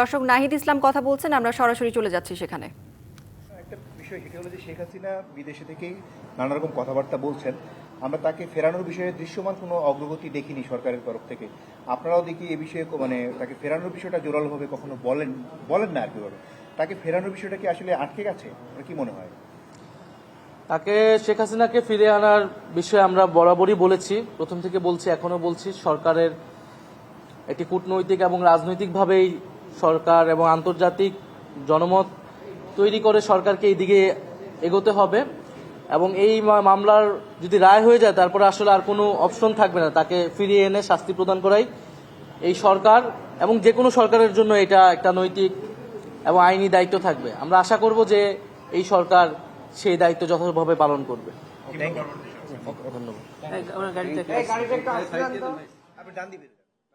দর্শক নাহিদ ইসলাম কথা বলছেন আমরা সরাসরি চলে যাচ্ছি সেখানে। একটা বিষয় সেটা হলো যে শেখ হাসিনা বিদেশে থেকেই নানা রকম কথাবার্তা বলছেন। আমরা তাকে ফেরানোর বিষয়ে দৃশ্যমান কোনো অগ্রগতি দেখিনি সরকারের তরফ থেকে। আপনারাও দেখি এ বিষয়ে মানে তাকে ফেরানোর বিষয়টা জোরালোভাবে কখনো বলেন বলেন না আর কি তাকে ফেরানোর বিষয়টা কি আসলে আটকে গেছে? কি মনে হয়? তাকে শেখ হাসিনাকে ফিরে আনার বিষয়ে আমরা বরাবরই বলেছি। প্রথম থেকে বলছি এখনও বলছি সরকারের একটি কূটনৈতিক এবং রাজনৈতিকভাবেই সরকার এবং আন্তর্জাতিক জনমত তৈরি করে সরকারকে এই দিকে এগোতে হবে এবং এই মামলার যদি রায় হয়ে যায় তারপরে আসলে আর কোনো অপশন থাকবে না। তাকে ফিরিয়ে এনে শাস্তি প্রদান করাই এই সরকার এবং যে কোনো সরকারের জন্য এটা একটা নৈতিক এবং আইনি দায়িত্ব থাকবে। আমরা আশা করব যে এই সরকার সেই দায়িত্ব যথাযথভাবে পালন করবে। ধন্যবাদ